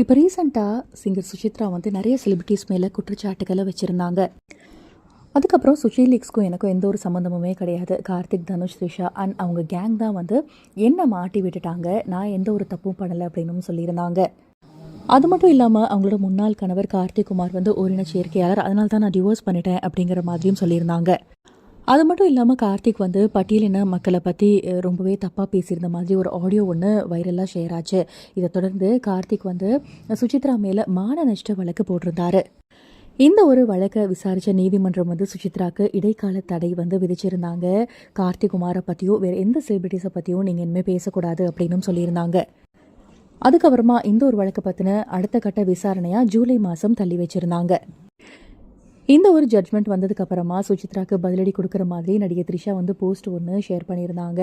இப்போ ரீசெண்டாக சிங்கர் சுசித்ரா வந்து நிறைய செலிபிரிட்டிஸ் மேலே குற்றச்சாட்டுகளை வச்சுருந்தாங்க. அதுக்கப்புறம் சுஷீலிக்ஸ்க்கும் எனக்கும் எந்த ஒரு சம்மந்தமுமே கிடையாது. கார்த்திக் தனுஷ் த்ரிஷா அண்ட் அவங்க கேங் தான் வந்து என்னை மாட்டி விட்டுட்டாங்க. நான் எந்த ஒரு தப்பும் பண்ணலை அப்படின்னு சொல்லியிருந்தாங்க. அது மட்டும் இல்லாமல் அவங்களோட முன்னாள் கணவர் கார்த்திக் குமார் வந்து ஓரின சேர்க்கையாளர் அதனால தான் நான் டிவோர்ஸ் பண்ணிட்டேன் அப்படிங்கிற மாதிரியும் சொல்லியிருந்தாங்க. அது மட்டும் இல்லாமல் கார்த்திக் வந்து பட்டியலின மக்களை பற்றி ரொம்பவே தப்பாக பேசியிருந்த மாதிரி ஒரு ஆடியோ ஒன்று வைரலாக ஷேர் ஆச்சு. இதை தொடர்ந்து கார்த்திக் வந்து சுசித்ரா மேலே மான நஷ்ட வழக்கு போட்டிருந்தாரு. இந்த ஒரு வழக்கை விசாரித்த நீதிமன்றம் வந்து சுசித்ராக்கு இடைக்கால தடை வந்து விதிச்சிருந்தாங்க. கார்த்திக் குமாரை பற்றியும் வேறு எந்த செலிபிரிட்டிஸை பற்றியும் நீங்கள் இனிமேல் பேசக்கூடாது அப்படின்னும் சொல்லியிருந்தாங்க. அதுக்கப்புறமா இந்த ஒரு வழக்கை பற்றின அடுத்த கட்ட விசாரணையாக ஜூலை மாதம் தள்ளி வச்சுருந்தாங்க. இந்த ஒரு ஜட்மெண்ட் வந்ததுக்கப்புறமா சுசித்ராக்கு பதிலடி கொடுக்குற மாதிரி நடிகை த்ரிஷா வந்து போஸ்ட் ஒன்று ஷேர் பண்ணியிருந்தாங்க.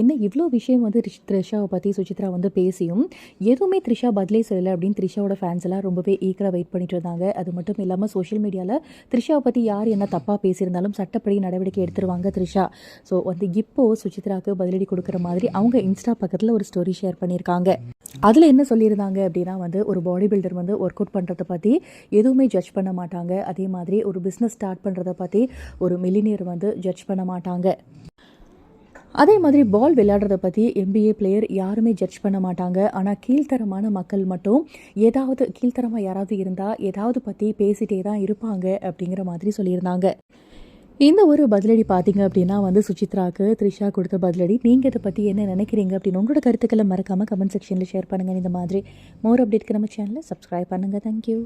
என்ன இவ்வளோ விஷயம் வந்து த்ரிஷாவை பற்றி சுசித்ரா வந்து பேசியும் எதுவுமே த்ரிஷா பதிலே சொல்லலை அப்படின்னு த்ரிஷாவோட ஃபேன்ஸ் எல்லாம் ரொம்பவே ஈக்கராக வெயிட் பண்ணிட்டு இருந்தாங்க. அது மட்டும் இல்லாமல் சோஷியல் மீடியாவில் த்ரிஷாவை பற்றி யார் என்ன தப்பாக பேசியிருந்தாலும் சட்டப்படி நடவடிக்கை எடுத்துருவாங்க த்ரிஷா. ஸோ வந்து இப்போது சுசித்ராக்கு பதிலடி கொடுக்குற மாதிரி அவங்க இன்ஸ்டா பக்கத்தில் ஒரு ஸ்டோரி ஷேர் பண்ணியிருக்காங்க. அதில் என்ன சொல்லியிருந்தாங்க அப்படின்னா வந்து ஒரு பாடி பில்டர் வந்து ஒர்க் அவுட் பண்ணுறதை பற்றி எதுவுமே ஜட்ஜ் பண்ண மாட்டாங்க. அதே மாதிரி ஒரு பிஸ்னஸ் ஸ்டார்ட் பண்ணுறதை பற்றி ஒரு மில்லினியர் வந்து ஜட்ஜ் பண்ண மாட்டாங்க. அதே மாதிரி பால் விளையாடுறத பற்றி எம்பிஏ பிளேயர் யாருமே ஜட்ஜ் பண்ண மாட்டாங்க. ஆனால் கீழ்த்தரமான மக்கள் மட்டும் ஏதாவது கீழ்த்தரமாக யாராவது இருந்தால் ஏதாவது பற்றி பேசிகிட்டே தான் இருப்பாங்க அப்படிங்கிற மாதிரி சொல்லியிருந்தாங்க. இந்த ஒரு பதிலடி பார்த்தீங்க அப்படின்னா வந்து சுசித்ராக்கு த்ரிஷா கொடுத்த பதிலடி. நீங்கள் இதை பற்றி என்ன நினைக்கிறீங்க அப்படின்னு உங்களோட கருத்துக்களை மறக்காமல் கமெண்ட் செக்ஷனில் ஷேர் பண்ணுங்கள் இந்த மாதிரி மோர் அப்டேட்க்கு நம்ம சேனலை சப்ஸ்கிரைப் பண்ணுங்கள் தேங்க்யூ